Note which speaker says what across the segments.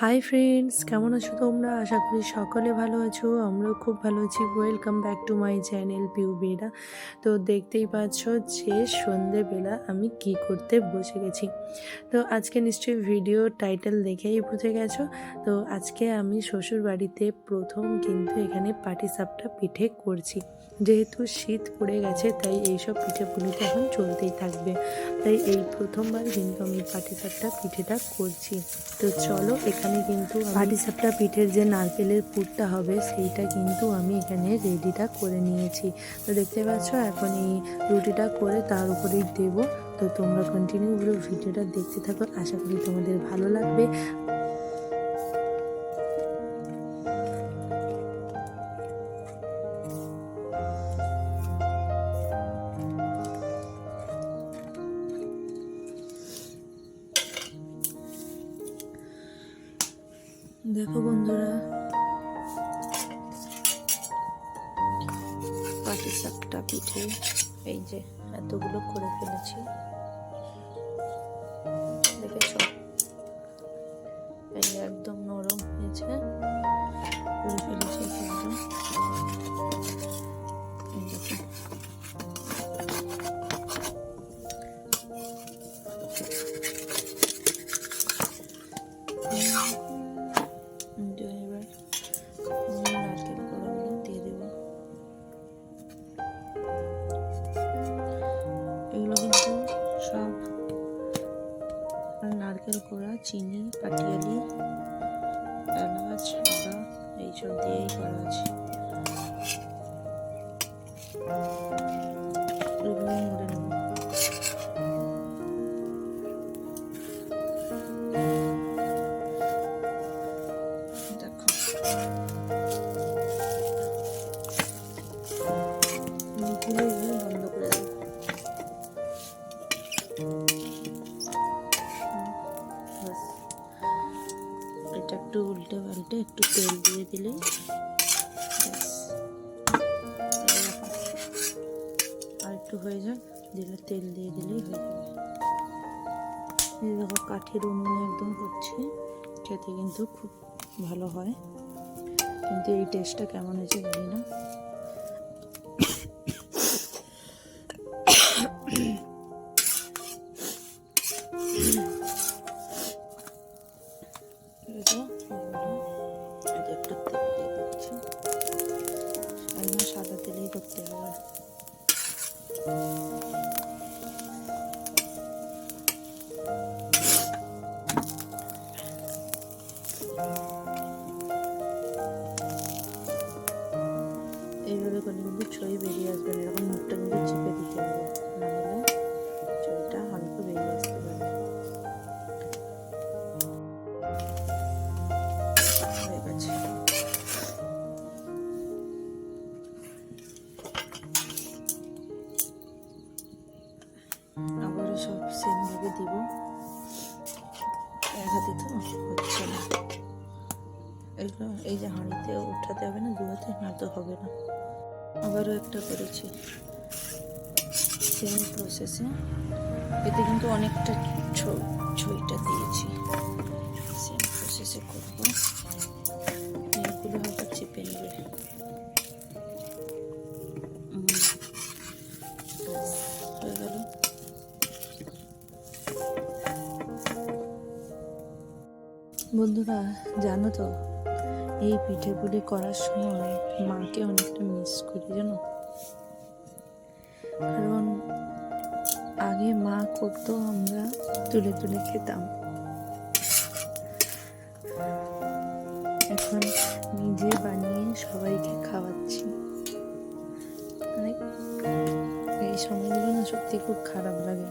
Speaker 1: Hi friends কেমন আছো তোমরা? আশা করি সকলে ভালো আছো। আমরাও খুব ভালো আছি। Welcome back to my channel Piu Bera তো দেখতেই পাচ্ছ যে সন্ধেবেলা আমি কি করতে বসে গেছি। তো আজকে নিশ্চয়ই ভিডিও টাইটেল দেখেই বুঝে গেছো। তো আজকে আমি শ্বশুর বাড়িতে প্রথম কিন্তু এখানে পাটিসাপটা পিঠে করছি। যেহেতু শীত পড়ে গেছে, তাই এইসব পুলিতে এখন চলতেই থাকবে। তাই এই প্রথমবার কিন্তু আমি পাটিসাপটা পিঠেটা করছি। তো চলো এখানে কিন্তু পাটিসাপটা পিঠের যে নারকেলের পুরটা হবে, সেইটা কিন্তু আমি এখানে রেডিটা করে নিয়েছি। তো দেখতে পাচ্ছ, এখন এই রুটিটা করে তার উপরেই দেবো। তো তোমরা কন্টিনিউ ভিডিওটা দেখতে থাকো। আশা করি তোমাদের ভালো লাগবে। দেখো বন্ধুরা। পাটি সাপটা পিঠে এই যে এতগুলো করে ফেলেছি। নারকেল কোড়া চিনি পাটিয়ালি এলাচ আদা এইসব দিয়েই করা আছে। একটু উল্টে পাল্টে একটু তেল দিয়ে দিলে। আর একটু হয়ে যাক, দিলে তেল দিয়ে দিলেই হয়ে যাবে। দেখো কাঠের উনুন একদম হচ্ছে খেতে কিন্তু খুব ভালো হয়। কিন্তু এই টেস্টটা কেমন হয়েছে জানি না। এক তো হচ্ছে না। এগুলো এই যে হাঁড়িতে উঠাতে হবে না দু হাতে না তো হবে না। আবারও একটা করেছি। সেম প্রসেসে এতে কিন্তু অনেকটা ছইটা দিয়েছি বন্ধুরা, জানো তো, এই পিঠেগুলি করার সময় মাকে অনেকটা মিস করি, জানো? কারণ আগে মা করতো, আমরা তুলে তুলে খেতাম। এখন নিজে বানিয়ে সবাইকে খাওয়াচ্ছি। মানে এই সময়গুলো না সত্যি খুব খারাপ লাগে।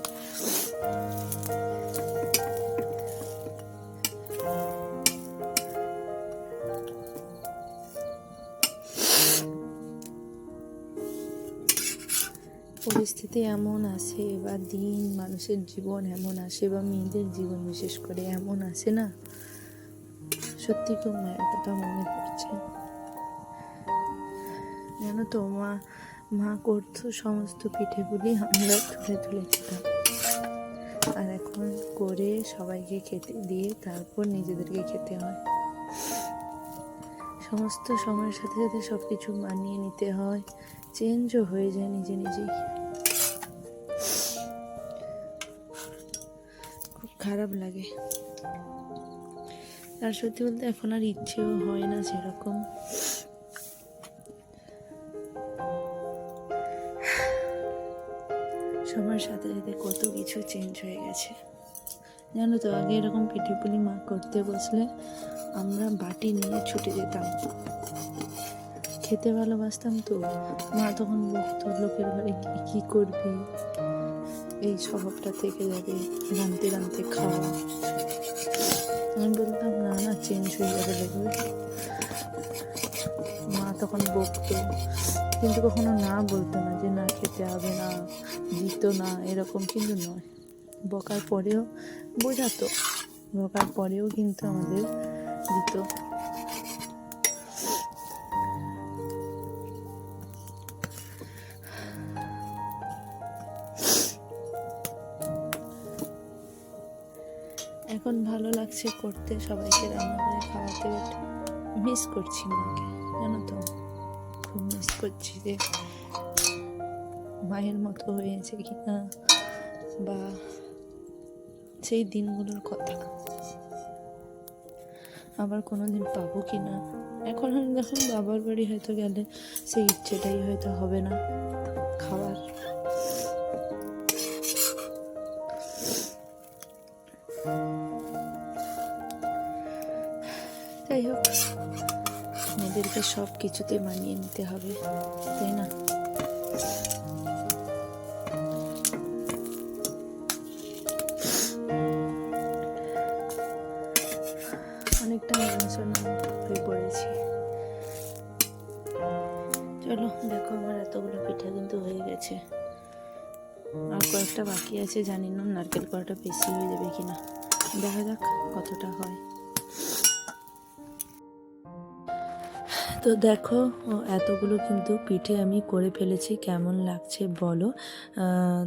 Speaker 1: পরিস্থিতি এমন আসে বা দিন, মানুষের জীবন এমন আসে বা মেয়েদের জীবন বিশেষ করে এমন আসে না? সত্যি খুব মায়ের কথা মনে পড়ছে। জানো তো মা মা করতো সমস্ত পিঠেগুলি আমরা তুলে তুলে খেতাম আর এখন করে সবাইকে খেতে দিয়ে তারপর নিজেদেরকে খেতে হয়। সমস্ত সময়ের সাথে সাথে সব কিছু মানিয়ে নিতে হয়। চেঞ্জও হয়ে যায় নিজে নিজেই। খারাপ লাগে। আর সত্যি বলতে এখন আর ইচ্ছেও হয় না সেরকম। সময়ের সাথে সাথে কত কিছু চেঞ্জ হয়ে গেছে। জানো তো, আগে এরকম পিঠে পুলি মা করতে বসলে আমরা বাটি নিয়ে ছুটে যেতাম। খেতে ভালোবাসতাম তো, মা তখন বকতো, লোকের কী কি করবি? এই স্বভাবটা থেকে যাবে রানতে রানতে খাওয়া। আমি বলতাম না না চেঞ্জ হয়ে যাবে দেখবে। মা তখন বকতো। কিন্তু কখনো না বলতো না যে, না, খেতে হবে না, দিত না, এরকম কিন্তু নয়। বকার পরেও বোঝাতো। বকার পরেও কিন্তু আমাদের দিত। এখন ভালো লাগছে করতে, সবাইকে রান্না করে খাওয়াতে বাট মিস করছি মাকে জানো তো? খুব মিস করছি যে মায়ের মতো হয়েছে কি না বা সেই দিনগুলোর কথা। আবার কোনো দিন পাবো কি না এখন যখন বাবার বাড়ি হয়তো গেলে সেই ইচ্ছেটাই হয়তো হবে না। যাই হোক, মেয়েদেরকে সব কিছুতে মানিয়ে নিতে হবে, তাই না? অনেকটা ইমোশনাল হয়ে পড়েছি। চলো, দেখো আমার এতগুলো পিঠা কিন্তু হয়ে গেছে। আর কয়েকটা বাকি আছে, জানি না নারকেল করাটা বেশি হয়ে যাবে কিনা। দেখা যাক কতটা হয়। তো দেখো এতগুলো কিন্তু পিঠে আমি করে ফেলেছি, কেমন লাগছে বলো।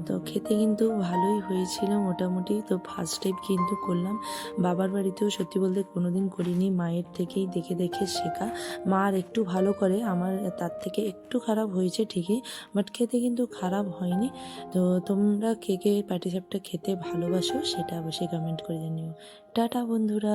Speaker 1: তো খেতে কিন্তু ভালোই হয়েছিল মোটামুটি, তো ফার্স্ট টাইম কিন্তু করলাম। বাবার বাড়িতেও সত্যি বলতে কোনোদিন করিনি, মায়ের থেকেই দেখে দেখে শেখা। মা আর একটু ভালো করে, আমার তার থেকে একটু খারাপ হয়েছে ঠিকই বাট খেতে কিন্তু খারাপ হয়নি। তো তোমরা কে কে পাটিসাপটা খেতে ভালোবাসো সেটা অবশ্যই কমেন্ট করে জানিও। টাটা বন্ধুরা।